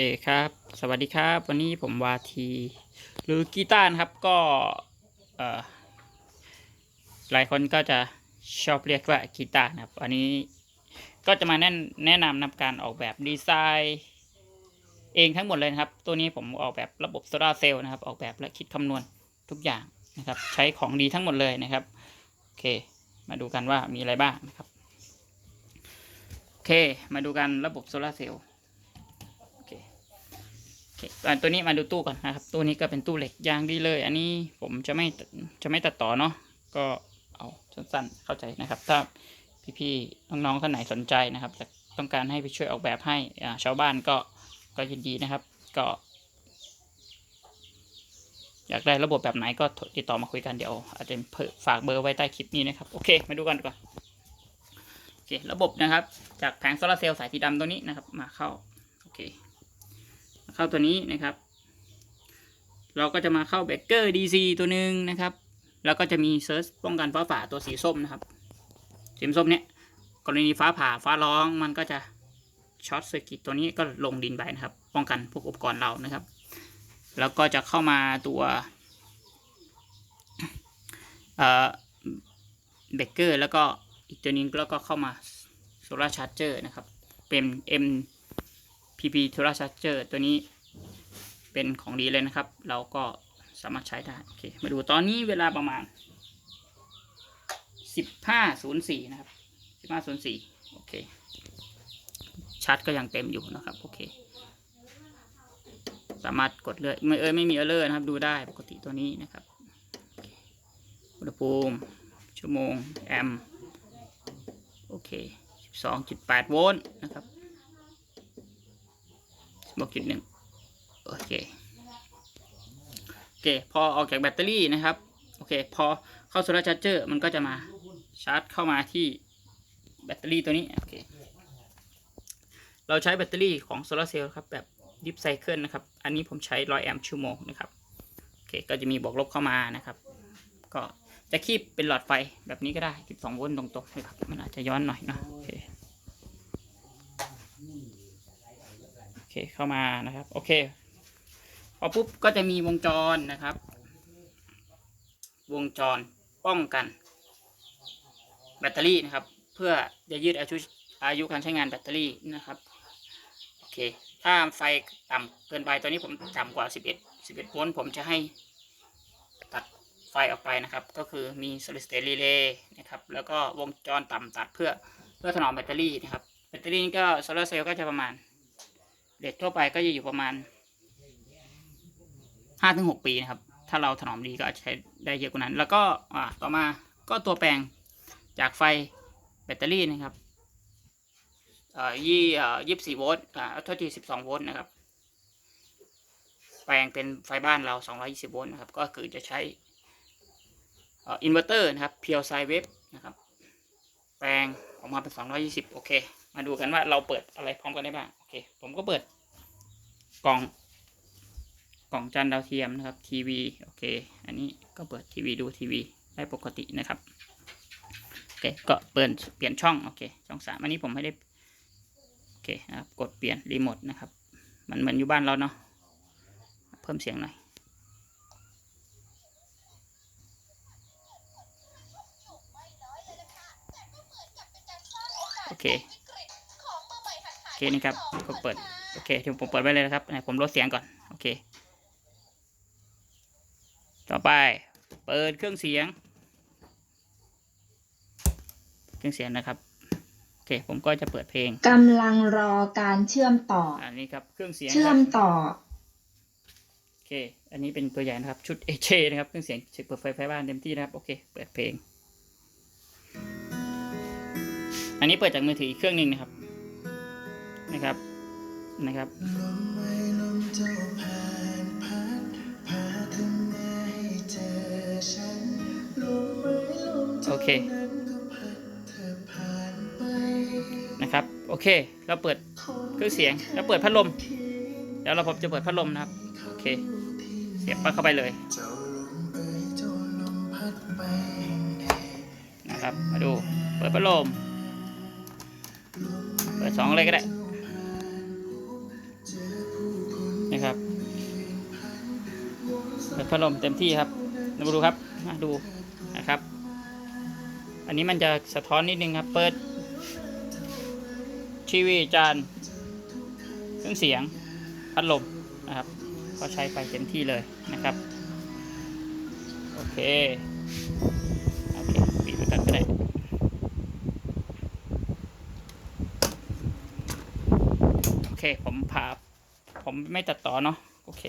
เคครับ สวัสดีครับ วันนี้ผมวาที หรือกีตาร์ครับก็หลายคนก็จะชอบเรียกว่ากีตาร์นะครับ อันนี้ก็จะมาแนะแนะนำนำการออกแบบดีไซน์เองทั้งหมดเลยนะครับ ตัวนี้ผมออกแบบระบบโซลาเซลล์นะครับ ออกแบบและคิดคำนวณทุกอย่างนะครับ ใช้ของดีทั้งหมดเลยนะครับ โอเค มาดูกันว่ามีอะไรบ้างนะครับ โอเค มาดูกันระบบโซลาเซลล์ โอเคโอเคอะ ตัวนี้มาดูตู้ก่อนนะครับ ตู้นี้ก็เป็นตู้เหล็กยางดีเลย อันนี้ผมจะไม่จะไม่ตัดต่อเนาะ ก็เอาสั้นๆเข้าใจนะครับ ถ้าพี่ๆน้องๆท่านไหนสนใจนะครับต้องการให้ไปช่วยออกแบบให้ชาวบ้านก็ก็ยินดีนะครับ ก็ อยากได้ระบบแบบไหนก็ติดต่อมาคุยกันเดี๋ยว อาจจะฝากเบอร์ไว้ใต้คลิปนี้นะครับ โอเค มาดูกันก่อนโอเค ระบบนะครับ จากแผงโซลาร์เซลล์สายสีดำตัวนี้นะครับ มาเข้า โอเค เข้าตัวนี้นะครับ เราก็จะมาเข้าเบเกอร์ DC ตัวหนึ่งนะครับ แล้วก็จะมีเซิร์ชป้องกันฟ้าผ่าตัวสีส้มนะครับ สีส้มเนี้ยกรณีฟ้าผ่าฟ้าร้องมันก็จะช็อตเซอร์กิตตัวนี้ก็ลงดินไปนะครับ ป้องกันพวกอุปกรณ์เรานะครับ แล้วก็จะเข้ามาตัวเอ่อเบเกอร์แล้วก็อีกตัวนึงแล้วก็เข้ามาโซลาร์ชาร์เจอร์นะครับ เป็น M PP t o r a Charger ตัวนี้เป็นของดีเลยนะครับ เราก็สามารถใช้ได้ โอเค มาดูตอนนี้เวลาประมาณ 15.04 นะครับ 15.04 โอเค ชาร์จก็ยังเต็มอยู่นะครับ โอเค สามารถกดเลยไม่เอ้ยไม่มีเออร์เลอร์นะครับ ดูได้ปกติตัวนี้นะครับ อุณหภูมิ ชั่วโมง แอม โอเค 12.8 โวลต์นะครับ บวกจุดหนึ่งโอเคโอเค พอออกจากแบตเตอรี่นะครับ โอเค พอเข้าโซลาร์ชาร์เจอร์มันก็จะมาชาร์จเข้ามาที่แบตเตอรี่ตัวนี้ โอเค เราใช้แบตเตอรี่ของโซลาร์เซลล์ครับ แบบดิฟไซเคิลนะครับ อันนี้ผมใช้ร้อยแอมป์ชั่วโมงนะครับ โอเค ก็จะมีบวกลบเข้ามานะครับ ก็จะคีบเป็นหลอดไฟแบบนี้ก็ได้ 12 โวลต์ตรงๆนะครับ มันอาจจะย้อนหน่อยนะโอเค เคเข้ามานะครับ โอเค พอปุ๊บก็จะมีวงจรนะครับ วงจรป้องกัน แบตเตอรี่นะครับ เพื่อจะยืดอายุอายุการใช้งานแบตเตอรี่นะครับ โอเค ถ้าไฟต่ำเกินไปตอนนี้ผมต่ำกว่า 11 11โวลต์ผมจะให้ตัดไฟออกไปนะครับ ก็คือมี solid state relay นะครับ แล้วก็วงจรต่ำตัดเพื่อเพื่อถนอมแบตเตอรี่นะครับ แบตเตอรี่ก็โซลาร์เซลล์ก็จะประมาณ เด็ดทั่วไปก็จะอยู่ประมาณห้าถึงหกปีนะครับ ถ้าเราถนอมดีก็อาจจะใช้ได้เยอะกว่านั้น แล้วก็อ่าต่อมาก็ตัวแปลงจากไฟแบตเตอรี่นะครับเอ่อยี่เอ่อยี่สี่โวลต์อ่าโทษทีสิบสองโวลต์นะครับ แปลงเป็นไฟบ้านเราสองร้อยี่สิบโวลต์นะครับ ก็คือจะใช้เอ่ออินเวอร์เตอร์นะครับเพียวไซเวฟนะครับ แปลงออกมาเป็นสองร้อยี่สิบโอเค มาดูกันว่าเราเปิดอะไรพร้อมกันได้บ้าง โอเค ผมก็เปิดกล่องกล่องจานดาวเทียมนะครับทีวีโอเค อันนี้ก็เปิดทีวีดูทีวีได้ปกตินะครับโอเคก็เปิดเปลี่ยนช่องโอเคช่องสามอันนี้ผมไม่ได้โอเคนะครับกดเปลี่ยนรีโมทนะครับมันเหมือนอยู่บ้านเราเนาะเพิ่มเสียงหน่อยโอเค เคนี่ครับก็เปิดโอเคเดี๋ยวผมเปิดไว้เลยนะครับไหนผมลดเสียงก่อนโอเค ต่อไปเปิดเครื่องเสียง เครื่องเสียงนะครับโอเคผมก็จะเปิดเพลงกำลังรอการเชื่อมต่ออันนี้ครับเครื่องเสียงเชื่อคมรับต่อโอเค อันนี้เป็นตัวอย่างนะครับชุดเอเนะครับเครื่องเสียงเปิดไฟไฟบ้านเต็มที่นะครับโอเค เปิดเพลง อันนี้เปิดจากมือถืออีกเครื่องหนึ่งนะครับ นะครับนะครับโอเคนะครับโอเค เราเปิดเครื่องเสียงแล้วเปิดพัดลม แล้วเราผมจะเปิดพัดลมนะครับโอเค เสียบปลั๊กเข้าไปเลยนะครับมาดูเปิดพัดลมเปิดสองเลยก็ได้ นะครับเปิดพัดลมเต็มที่ครับมาดูครับมาดูนะครับ อันนี้มันจะสะท้อนนิดนึงครับ เปิด ทีวีจานเครื่องเสียงพัดลมนะครับ ก็ใช้ไปเต็มที่เลยนะครับ โอเคโอเคปิดไว้ก่อนก็ได้โอเค ผมพา ผมไม่ตัดต่อเนาะโอเค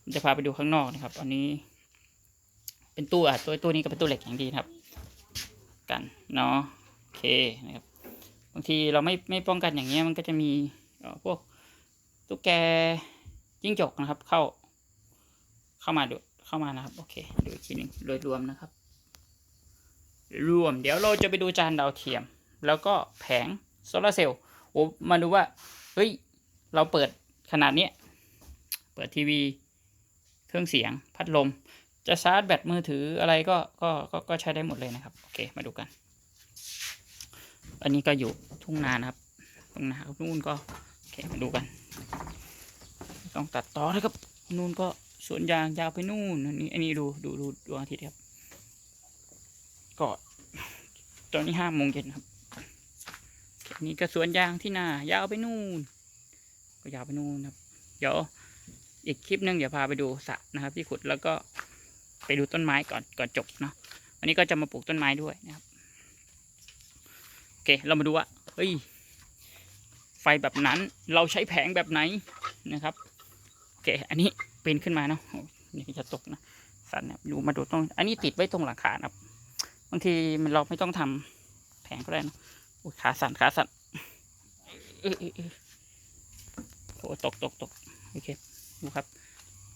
ผมจะพาไปดูข้างนอกนะครับ อันนี้ เป็นตู้อะตัวตู้นี้ก็เป็นตู้เหล็กอย่างดีครับ กันเนาะโอเคนะครับบางทีเราไม่ไม่ป้องกันอย่างเงี้ยมันก็จะมีพวกตุ๊กแกจิ้งจกนะครับ เข้า เข้ามาดูเข้ามานะครับ โอเคดูอีกทีหนึ่งโดยรวมนะครับ รวม เดี๋ยวเราจะไปดูจานดาวเทียม แล้วก็แผงโซลาร์เซลล์โอ้มาดูว่าเฮ้ยเราเปิดขนาดเนี้ย เปิดทีวี เครื่องเสียง พัดลม จะชาร์จแบตมือถืออะไรก็ก็ก็ก็ใช้ได้หมดเลยนะครับ โอเค มาดูกัน อันนี้ก็อยู่ทุ่งนานะครับ ทุ่งนาครับนู่นก็ โอเค มาดูกัน ต้องตัดต่อนะครับ นู่นก็สวนยางยาวไปนู่น อันนี้ อันนี้ดูดูดูดวงอาทิตย์ครับ ก็ ตอนนี้ห้าโมงเย็นครับนนี้ก็สวนยางที่นายาวไปนู่น ก็ยาวไปนู่นครับ เดี๋ยว อีกคลิปหนึงเดี๋ยวพาไปดูสระนะครับที่ขุดแล้วก็ไปดูต้นไม้ก่อนก่อนจบเนาะวันนี้ก็จะมาปลูกต้นไม้ด้วยนะครับโอเคเรามาดูว่าเฮ้ยไฟแบบนั้นเราใช้แผงแบบไหนนะครับโอเคอันนี้เปีนขึ้นมาเนาะโอ้นี่จะตกนะสันเนี่ยดูมาดูตรงอันนี้ติดไว้ตรงหลังคานะครับบางทีมันเราไม่ต้องทำแผงก็ได้นะอุ๊ยขาสั่นขาสั่นเออเออเออโอ้ตกตกตกโอเค ดูครับ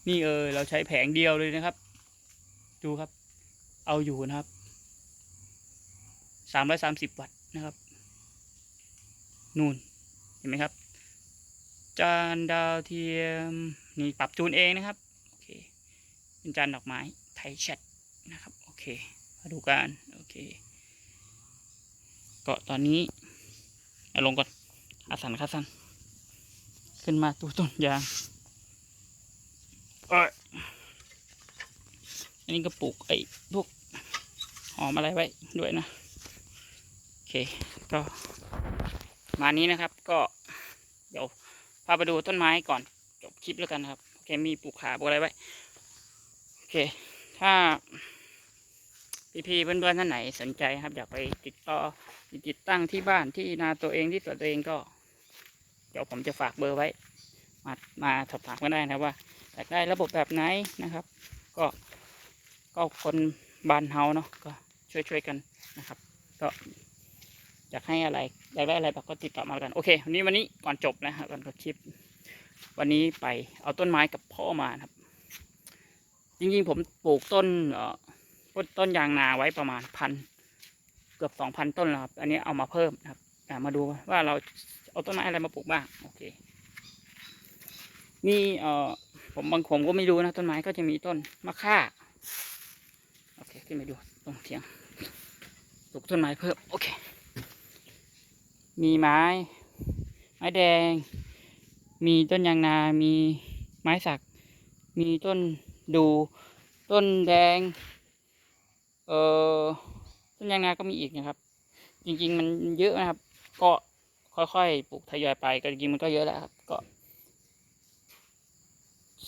นี่เออเราใช้แผงเดียวเลยนะครับ ดูครับ เอาอยู่นะครับสามร้อยสามสิบวัตต์นะครับ นู่นเห็นไหมครับ จานดาวเทียมนี่ปรับจูนเองนะครับโอเคเป็นจานดอกไม้ไทยแชทนะครับโอเคมาดูกันโอเคก็ตอนนี้เอาลงก่อนขาสันขาสัน ขึ้นมาตูต้นยาง อันนี้ก็ปลูกไอ้พวกหอมอะไรไว้ด้วยนะ โอเค ก็มานี้นะครับ ก็เดี๋ยวพาไปดูต้นไม้ก่อน จบคลิปแล้วกันนะครับ โอเค มีปลูกขาปลูกอะไรไว้ โอเค ถ้าพี่ๆเพื่อนๆท่านไหนสนใจครับ อยากไปติดต่อติดตั้งที่บ้านที่นาตัวเองที่สวนตัวเองก็ เดี๋ยวผมจะฝากเบอร์ไว้ มามาสอบถามก็ได้นะว่า อยากได้ระบบแบบไหนนะครับ ก็ก็คนบ้านเฮาเนาะก็ช่วยช่วยๆกันนะครับ ก็อยากให้อะไรอยากได้อะไรแบบก็ติดต่อมากันโอเควันนี้วันนี้ก่อนจบนะครับก่อนคลิป วันนี้ไปเอาต้นไม้กับพ่อมาครับ จริงๆผมปลูกต้นเอ่อต้นต้นยางนาไว้ประมาณพันเกือบสองพันต้นแล้วครับ อันนี้เอามาเพิ่มครับอ่ามาดูว่าเราเอาต้นไม้อะไรมาปลูกบ้าง โอเค มีเอ่อ ผมบางผมก็ไม่รู้นะต้นไม้ก็จะมีต้นมะค่าโอเคขึ้นไปดูตรงเทียงปลูกต้นไม้เพิ่มโอเค มีไม้ ไม้แดง มีต้นยางนา มีไม้สัก มีต้นดู ต้นแดง เอ่อ ต้นยางนาก็มีอีกนะครับ จริง ๆ มันเยอะนะครับ ก็ค่อยๆปลูกทยอยไปก็จริงๆมันก็เยอะแล้วครับ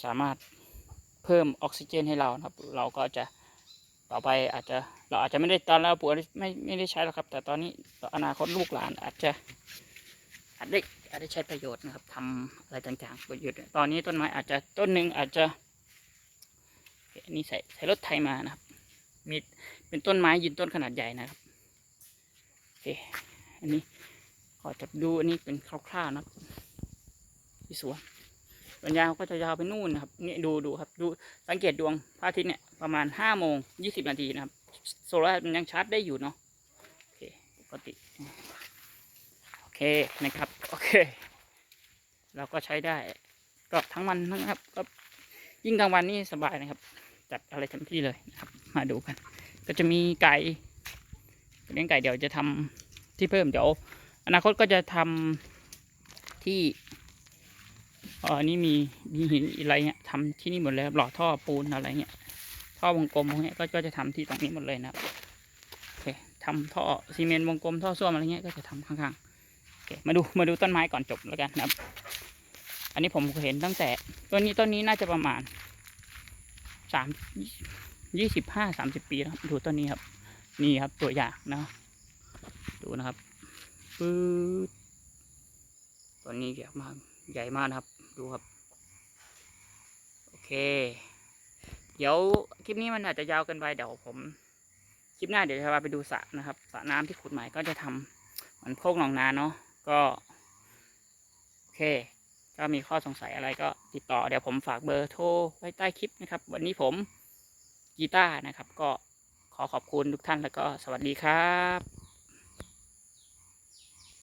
สามารถเพิ่มออกซิเจนให้เรานะครับ เราก็จะต่อไปอาจจะเราอาจจะไม่ได้ตอนเราปลูกไม่ไม่ได้ใช้หรอกครับ แต่ตอนนี้อนาคตลูกหลานอาจจะอาจได้อาจได้ใช้ประโยชน์นะครับทำอะไรต่างๆประโยชน์ตอนนี้ต้นไม้อาจจะต้นหนึ่งอาจจะนนี้ใส่ใส่รถไถมานะครับ มีเป็นต้นไม้ยืนต้นขนาดใหญ่นะครับโอเคอันนี้ขอจับดูอันนี้เป็นคร่าวๆนะครับที่สวน สวนยางก็จะยาวไปนู่นนะครับนี่ดูดูครับดูสังเกตดวงพระอาทิตย์เนี่ยประมาณห้าโมงยี่สิบนาทีนะครับ โซลาร์มันยังชาร์จได้อยู่เนาะโอเคปกติโอเคนะครับโอเค เราก็ใช้ได้ ก็ทั้งวันนะครับก็ยิ่งกลางวันนี่สบายนะครับ จัดอะไรเต็มที่เลยนะครับ มาดูกัน ก็จะมีไก่เลี้ยงไก่เดี๋ยวจะทำที่เพิ่มเดี๋ยว อนาคตก็จะทำที่ อ๋อนนี้มีมีหินอะไรเงี้ยทำที่นี่หมดเลยครับหล่อท่อปูนอะไรเงี้ยท่อวงกลมพวกนี้ก็จะทำที่ตรงนี้หมดเลยนะครับโอเคทำท่อซีเมนต์วงกลมท่อส้วมอะไรเงี้ยก็จะทำข้างๆโอเคมาดูมาดูต้นไม้ก่อนจบแล้วกันนะครับ อันนี้ผมเห็นตั้งแต่ต้นนี้ต้นนี้น่าจะประมาณสามยี่สิบห้าสามสิบปีแล้วครับดูต้นนี้ครับ นี่ครับตัวอย่างนะดูนะครับปื๊ดต้นนี้ใหญ่มากใหญ่มากนะครับ ดูครับ โอเค เดี๋ยวคลิปนี้มันอาจจะยาวเกินไปเดี๋ยวผม คลิปหน้าเดี๋ยวจะพาไปดูสระนะครับสระน้ำที่ขุดใหม่ก็จะทำเหมือนโคกหนองนาเนาะก็โอเคก็มีข้อสงสัยอะไรก็ติดต่อเดี๋ยวผมฝากเบอร์โทรไว้ใต้คลิปนะครับ วันนี้ผมกีตาร์นะครับ ก็ขอขอบคุณทุกท่านแล้วก็สวัสดีครับ